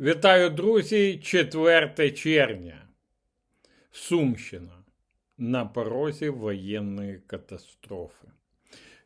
Вітаю, друзі! 4 червня. Сумщина на порозі воєнної катастрофи.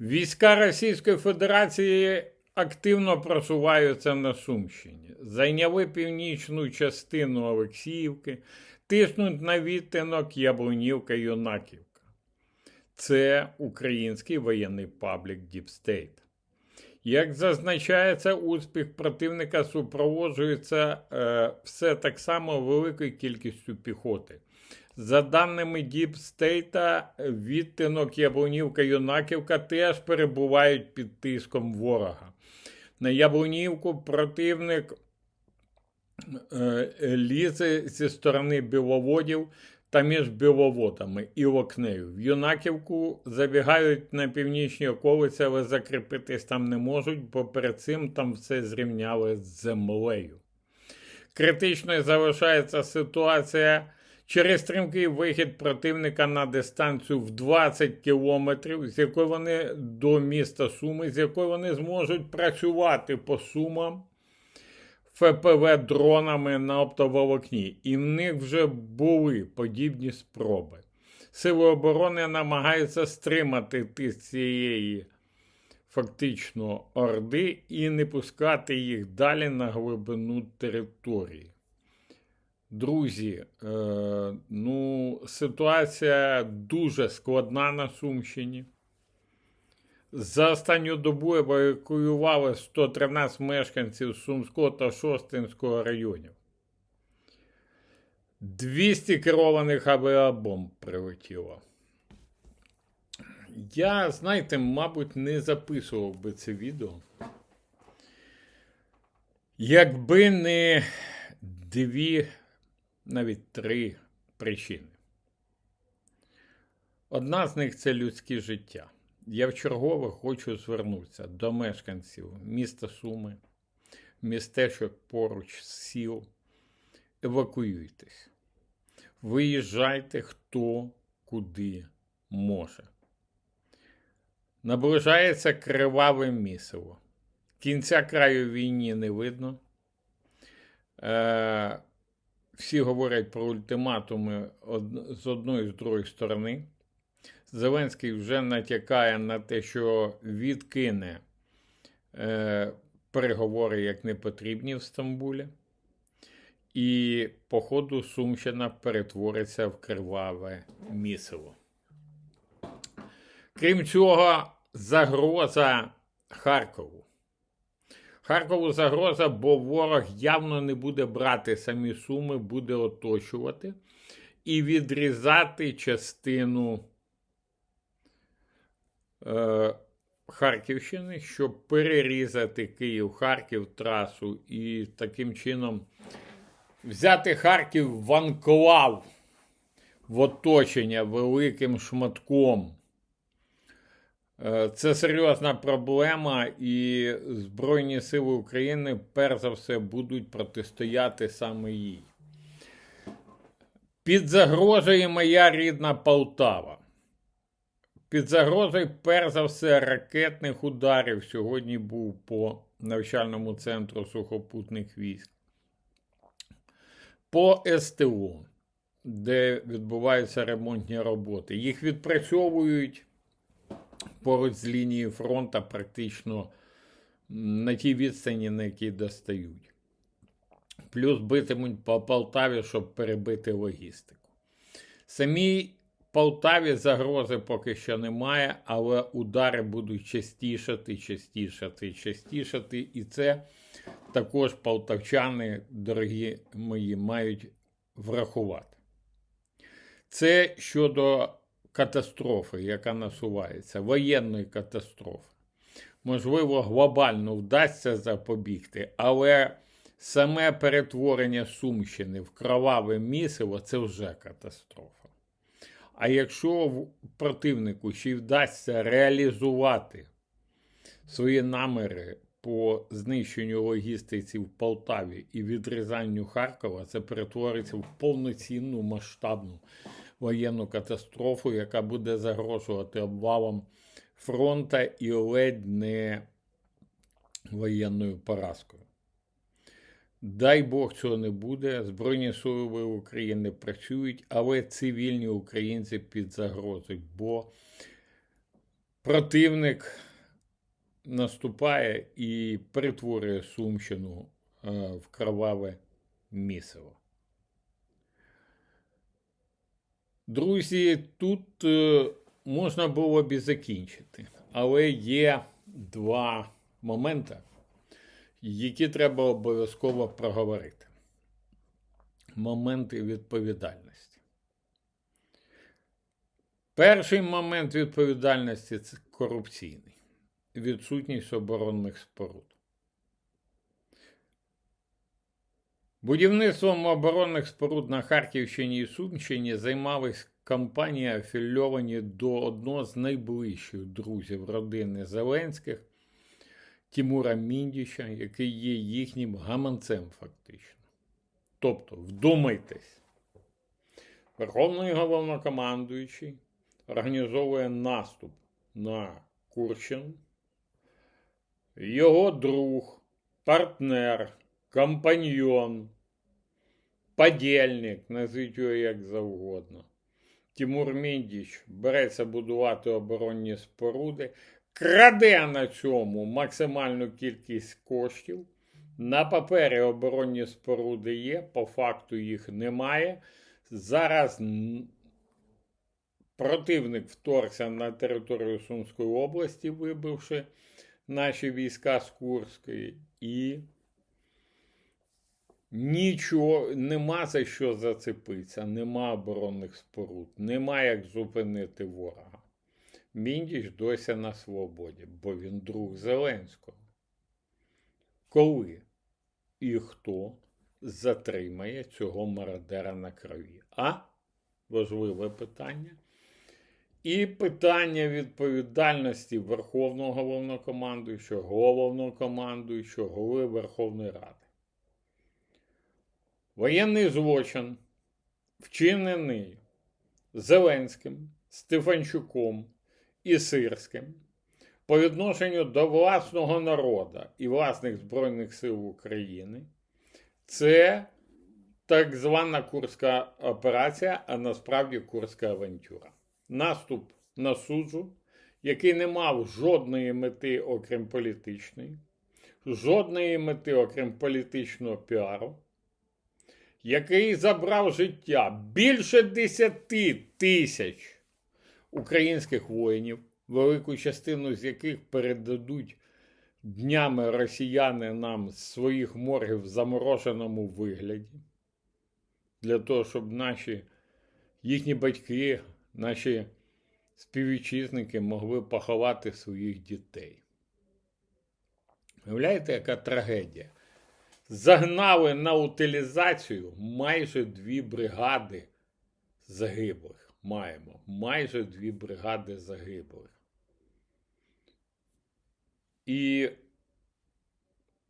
Війська Російської Федерації активно просуваються на Сумщині. Зайняли північну частину Олексіївки, тиснуть на відтинок Яблунівка Юнаківка. Це український воєнний паблік Діпстейт. Як зазначається, успіх противника супроводжується е, все так само великою кількістю піхоти. За даними Діпстейта, відтинок Яблунівка Юнаківка теж перебувають під тиском ворога. На Яблунівку противник е, лізе зі сторони біловодів та між біловодами і Локнею. В Юнаківку забігають на північні околиці, але закріпитись там не можуть, бо перед цим там все зрівняли з землею. Критичною залишається ситуація через стрімкий вихід противника на дистанцію в 20 кілометрів, з якої вони до міста Суми, з якої вони зможуть працювати по сумам. ФПВ дронами на оптоволокні, і в них вже були подібні спроби. Сили оборони намагаються стримати цієї фактично орди і не пускати їх далі на глибину території. Друзі, е, ну, ситуація дуже складна на Сумщині. За останню добу евакуювали 113 мешканців Сумського та Шостинського районів. 200 керованих авіабомб прилетіло. Я, знаєте, мабуть, не записував би це відео. Якби не дві, навіть три причини. Одна з них це людське життя. Я вчергове хочу звернутися до мешканців міста Суми, містечок поруч сіл. Евакуюйтесь. Виїжджайте хто куди може. Наближається криваве місиво. Кінця краю війні не видно. Е, всі говорять про ультиматуми з одної з другої сторони. Зеленський вже натякає на те, що відкине е, переговори як не потрібні в Стамбулі, і, по ходу, Сумщина перетвориться в криваве місиво. Крім цього, загроза Харкову. Харкову загроза, бо ворог явно не буде брати самі суми, буде оточувати і відрізати частину. Е, Харківщини, щоб перерізати Київ-Харків трасу і таким чином взяти Харків в анклав в оточення великим шматком. Е, це серйозна проблема, і Збройні Сили України перш за все будуть протистояти саме їй. Під загрозою моя рідна Полтава. Під загрозою, перш за все, ракетних ударів сьогодні був по навчальному центру сухопутних військ. По СТО, де відбуваються ремонтні роботи. Їх відпрацьовують поруч з лінії фронту практично на тій відстані, на якій достають. Плюс битимуть по Полтаві, щоб перебити логістику. Самі Полтаві загрози поки що немає, але удари будуть частішати, частішати, частішати. І це також полтавчани, дорогі мої, мають врахувати. Це щодо катастрофи, яка насувається, воєнної катастрофи. Можливо, глобально вдасться запобігти, але саме перетворення Сумщини в кроваве місиво це вже катастрофа. А якщо противнику ще й вдасться реалізувати свої наміри по знищенню логістиці в Полтаві і відрізанню Харкова, це перетвориться в повноцінну масштабну воєнну катастрофу, яка буде загрожувати обвалом фронта і ледь не воєнною поразкою. Дай Бог цього не буде. Збройні сили України працюють, але цивільні українці під загрозою, бо противник наступає і перетворює Сумщину е, в кроваве місиво. Друзі, тут е, можна було б і закінчити, але є два моменти, які треба обов'язково проговорити. Моменти відповідальності. Перший момент відповідальності це корупційний. Відсутність оборонних споруд. Будівництвом оборонних споруд на Харківщині і Сумщині займались компанії, афільовані до одного з найближчих друзів родини Зеленських Тимура Міндіча, який є їхнім гаманцем фактично. Тобто, вдумайтесь, Верховний головнокомандуючий організовує наступ на Курщину. Його друг, партнер, компаньйон, подільник, назвіть його як завгодно. Тимур Міндіч береться будувати оборонні споруди, краде на цьому максимальну кількість коштів. На папері оборонні споруди є, по факту їх немає. Зараз противник вторгся на територію Сумської області, вибивши наші війська з Курської, і нічого нема за що зацепитися, нема оборонних споруд, нема як зупинити ворога. Міндіч досі на свободі, бо він друг Зеленського. Коли і хто затримає цього мародера на крові? А? Важливе питання. І питання відповідальності Верховного головнокомандуючого, головнокомандуючого, голови Верховної Ради. Воєнний злочин, вчинений Зеленським, Стефанчуком і Сирським по відношенню до власного народу і власних Збройних сил України, це так звана Курська операція, а насправді Курська авантюра. Наступ на суджу, який не мав жодної мети, окрім політичної, жодної мети, окрім політичного піару, який забрав життя більше 10 тисяч українських воїнів, велику частину з яких передадуть днями росіяни нам з своїх моргів в замороженому вигляді, для того, щоб наші їхні батьки, наші співвітчизники могли поховати своїх дітей. Уявляєте, яка трагедія? Загнали на утилізацію майже дві бригади загиблих. Маємо майже дві бригади загиблих. І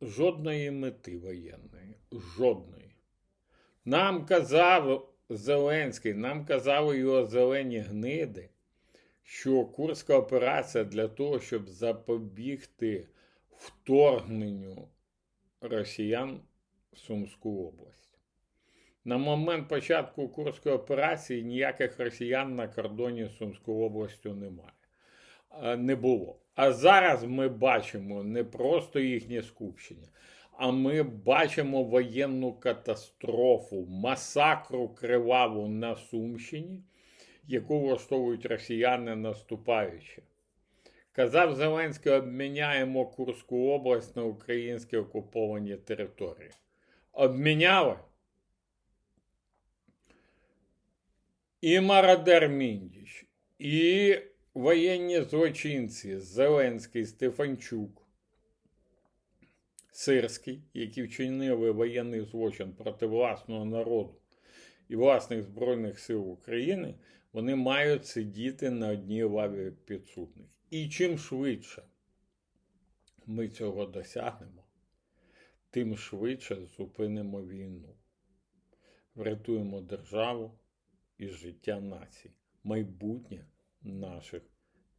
жодної мети воєнної. Жодної. Нам казав Зеленський, нам казали його зелені гниди, що Курська операція для того, щоб запобігти вторгненню росіян в Сумську область. На момент початку Курської операції ніяких росіян на кордоні з Сумською областю немає. Не було. А зараз ми бачимо не просто їхнє скупчення, а ми бачимо воєнну катастрофу, масакру криваву на Сумщині, яку влаштовують росіяни наступаючи. Казав Зеленський, обміняємо Курську область на українські окуповані території. Обміняли? І мародер Міндіч, і воєнні злочинці Зеленський, Стефанчук, Сирський, які вчинили воєнний злочин проти власного народу і власних Збройних сил України, вони мають сидіти на одній лаві підсудних. І чим швидше ми цього досягнемо, тим швидше зупинимо війну, врятуємо державу і життя націй, майбутнє наших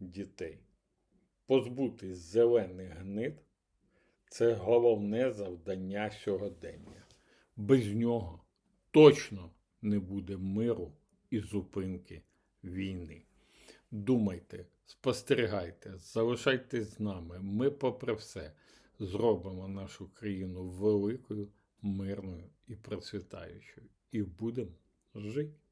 дітей. Позбутись зелених гнид це головне завдання сьогодення. Без нього точно не буде миру і зупинки війни. Думайте, спостерігайте, залишайтесь з нами. Ми, попри все, зробимо нашу країну великою, мирною і процвітаючою. І будемо жити.